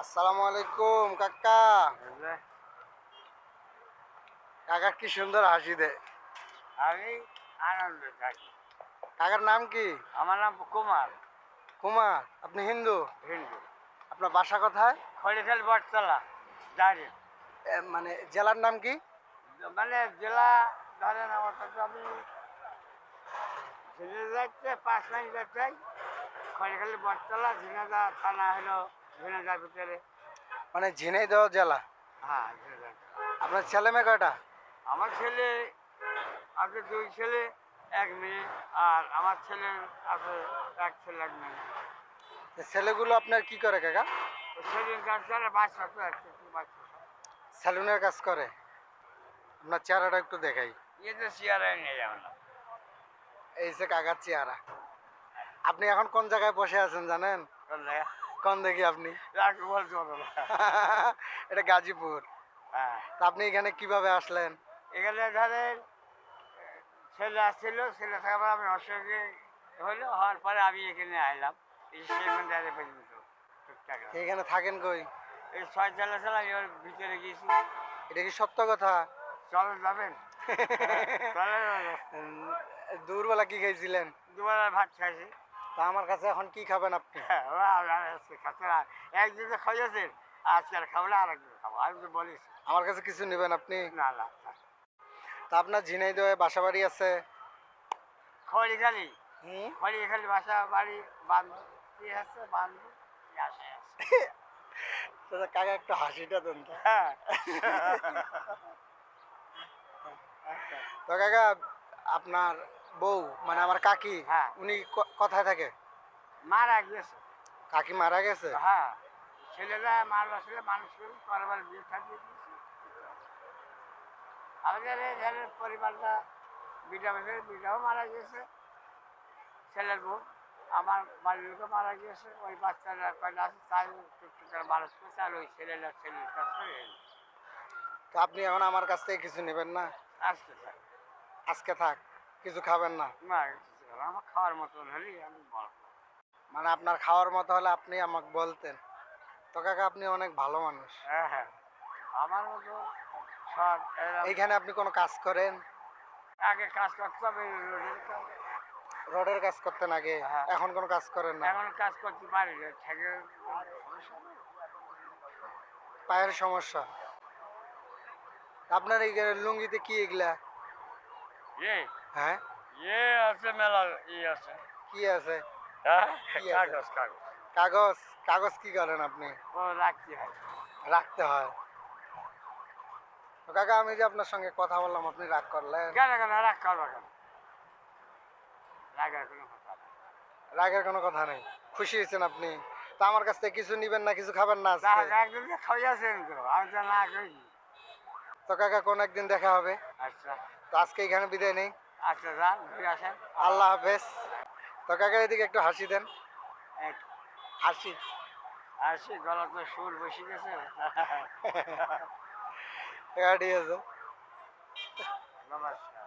আসসালামু আলাইকুম কাকা কাকার কি সুন্দর হাসি দে। আমি আনন্দ থাকি। কাকার নাম কি? আমার নাম কুমার। কুমার আপনি হিন্দু? হিন্দু। আপনার বাসা কোথায়? খড়িখাল বটতলা জানি মানে জেলার নাম কি? মানে জেলা ধরেন আমার আমি যাচ্ছে পাঁচ লাইন যাচ্ছে খড়িখালি বটতলা ঝিনাদা থানা হলো ঝিনাদার ভিতরে মানে ঝিনাইদহ জেলা? হ্যাঁ আপনার ছেলে মেয়ে কয়টা? আমার ছেলে আছে দুই ছেলে এক মেয়ে আর আমার ছেলে আছে এক ছেলে এক মেয়ে। ছেলেগুলো আপনার কি করে কাকা? সেদিন কাজ করে বাচ্চা তো স্যালুনের কাজ করে? আপনার চেহারাটা একটু দেখাই। নিয়ে যাবে না। এই যে কাকার চেহারা। আপনি এখন কোন জায়গায় বসে আছেন জানেন? কোন জায়গা? কোন দেখি আপনি। এটা গাজীপুর। হ্যাঁ। আপনি এখানে কীভাবে আসলেন? এখানে ধরেন ছেলে আসছিল ছেলে থাকার আমি অসুখে হলো হওয়ার পরে আমি এখানে আইলাম। এই পর্যন্ত টুকটাক। এখানে থাকেন কই? এই ছয় চালা চালা আমি ওর ভিতরে গিয়েছি। এটা কি সত্য কথা? চলো যাবেন। দুপুরবেলা কি খাইছিলেন? দুবেলা ভাত খাইছি। তা আমার কাছে এখন কি খাবেন আপনি? হ্যাঁ, একদিন খাইয়েছেন আজকে আর খাব না আর একদিন খাব। আমি তো বলিস। আমার কাছে কিছু নেবেন আপনি? না না তা আপনার ঝিনাইদহে বাসা বাড়ি আছে? খড়ি খালি। হুম? খড়িখালি বাসা বাড়ি বান্ধব কি আছে বান্ধব আছে। কাকা একটু হাসিটা দেন হ্যাঁ। তো কাকা আপনার বউ মানে আমার কাকি হ্যাঁ। উনি ক- কোথায় থাকে। মারা গিয়েছে। কাকি মারা গেছে? হ্যাঁ। ছেলেরা মারবা ছেলে মানুষ করে করবার বিয়ে দিয়েছে। আমাদের এই পরিবারটা বিটা বছর বিটাও মারা গিয়েছে। ছেলের বউ আমার বাড়ির লোকও মারা গিয়েছে। ওই বাচ্চারা কয়টা আছে তাই টুকটুকার মানুষ করছে আর ওই ছেলেরা ছেলের কাছ তো আপনি এখন আমার কাছ থেকে কিছু নেবেন না? আসতে চাই আজকে থাক। কিছু খাবেন না? না কিছু হবে না। আমার খাওয়ার মতন আমি বলব মানে আপনার খাওয়ার মতো হলে আপনি আমাকে বলতেন। তো কাকা আপনি অনেক ভালো মানুষ। হ্যাঁ হ্যাঁ। আমার মতো সব এইখানে আপনি কোনো কাজ করেন? আগে কাজ করতে হবে রোডের কাজ। করতেন আগে? হ্যাঁ। এখন কোনো কাজ করেন না? এখন কাজ করতে পারি থেকে পায়ের সমস্যা। আপনার এই লুঙ্গিতে কি এগুলা? হ্যাঁ? এ আছে মেলা ই আছে। কি আছে? হ্যাঁ? কাগজ কাগজ। কাগজ? কাগজ কি করেন আপনি? রাখতে হয়। রাখতে হয়। কাকা আমি যে আপনার সঙ্গে কথা বললাম আপনি রাগ করলেন। কেন কেন? রাখ করব কেন? রাখার কোনো কথা নেই। রাগের কোনো কথা নেই। খুশি হয়েছেন আপনি? তো আমার কাছ থেকে কিছু নিবেন না কিছু খাবেন না একদিন খাইয়াছেন তো আমি তো না করি তো কাকা কোন একদিন দেখা হবে। আচ্ছা। তো আজকে এখানে বিদায় নেই। আচ্ছা যান ঘুরে আসেন। আল্লাহ হাফেজ। তো কাকা এদিকে একটু হাসি দেন। হাসি। আসি গলা তো সুর বসে গেছে। ঠিক আছে নমস্কার।